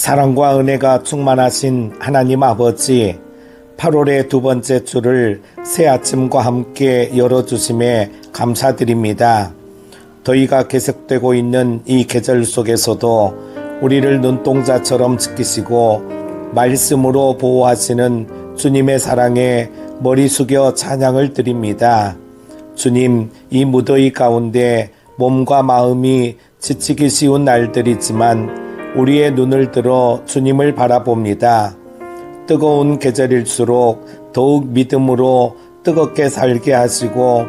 사랑과 은혜가 충만하신 하나님 아버지, 8월의 두 번째 주를 새 아침과 함께 열어주심에 감사드립니다. 더위가 계속되고 있는 이 계절 속에서도 우리를 눈동자처럼 지키시고 말씀으로 보호하시는 주님의 사랑에 머리 숙여 찬양을 드립니다. 주님, 이 무더위 가운데 몸과 마음이 지치기 쉬운 날들이지만 우리의 눈을 들어 주님을 바라봅니다. 뜨거운 계절일수록 더욱 믿음으로 뜨겁게 살게 하시고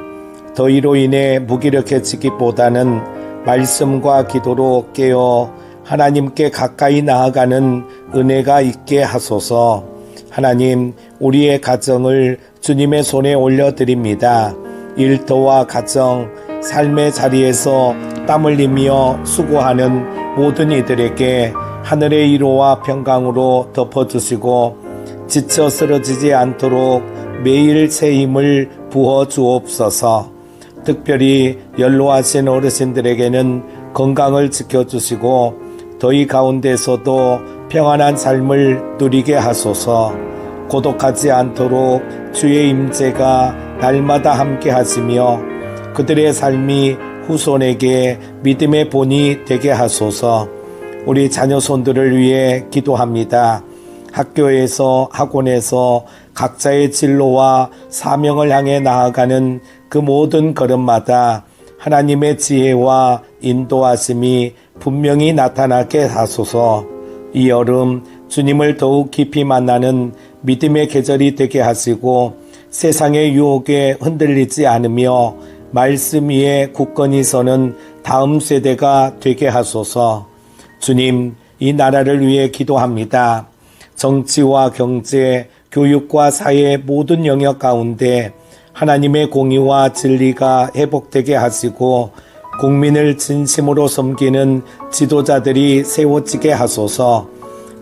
더위로 인해 무기력해지기보다는 말씀과 기도로 깨어 하나님께 가까이 나아가는 은혜가 있게 하소서. 하나님, 우리의 가정을 주님의 손에 올려드립니다. 일터와 가정, 삶의 자리에서 땀 흘리며 수고하는 모든 이들에게 하늘의 위로와 평강으로 덮어주시고 지쳐 쓰러지지 않도록 매일 새 힘을 부어 주옵소서. 특별히 연로하신 어르신들에게는 건강을 지켜주시고 더위 가운데서도 평안한 삶을 누리게 하소서. 고독하지 않도록 주의 임재가 날마다 함께 하시며 그들의 삶이 후손에게 믿음의 본이 되게 하소서. 우리 자녀 손들을 위해 기도합니다. 학교에서 학원에서 각자의 진로와 사명을 향해 나아가는 그 모든 걸음마다 하나님의 지혜와 인도하심이 분명히 나타나게 하소서. 이 여름 주님을 더욱 깊이 만나는 믿음의 계절이 되게 하시고 세상의 유혹에 흔들리지 않으며 말씀 위에 굳건히 서는 다음 세대가 되게 하소서. 주님, 이 나라를 위해 기도합니다. 정치와 경제, 교육과 사회 모든 영역 가운데 하나님의 공의와 진리가 회복되게 하시고 국민을 진심으로 섬기는 지도자들이 세워지게 하소서.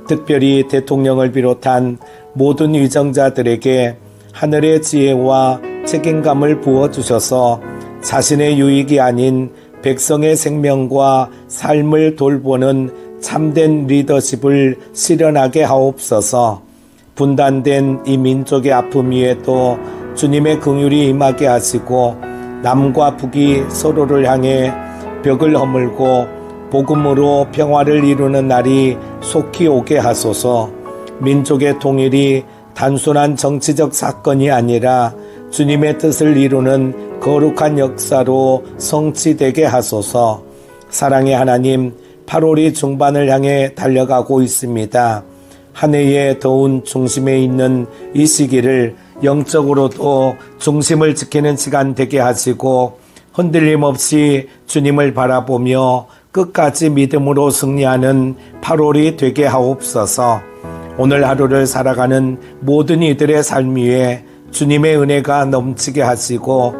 특별히 대통령을 비롯한 모든 위정자들에게 하늘의 지혜와 책임감을 부어 주셔서 자신의 유익이 아닌 백성의 생명과 삶을 돌보는 참된 리더십을 실현하게 하옵소서. 분단된 이 민족의 아픔 위에도 주님의 긍휼이 임하게 하시고 남과 북이 서로를 향해 벽을 허물고 복음으로 평화를 이루는 날이 속히 오게 하소서. 민족의 통일이 단순한 정치적 사건이 아니라 주님의 뜻을 이루는 거룩한 역사로 성취되게 하소서. 사랑의 하나님, 8월이 중반을 향해 달려가고 있습니다. 한 해의 더운 중심에 있는 이 시기를 영적으로도 중심을 지키는 시간 되게 하시고 흔들림 없이 주님을 바라보며 끝까지 믿음으로 승리하는 8월이 되게 하옵소서. 오늘 하루를 살아가는 모든 이들의 삶 위에 주님의 은혜가 넘치게 하시고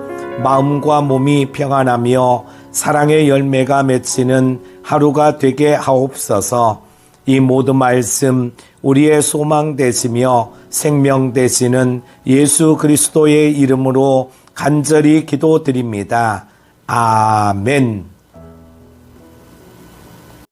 마음과 몸이 평안하며 사랑의 열매가 맺히는 하루가 되게 하옵소서. 이 모든 말씀 우리의 소망 되시며 생명 되시는 예수 그리스도의 이름으로 간절히 기도드립니다. 아멘.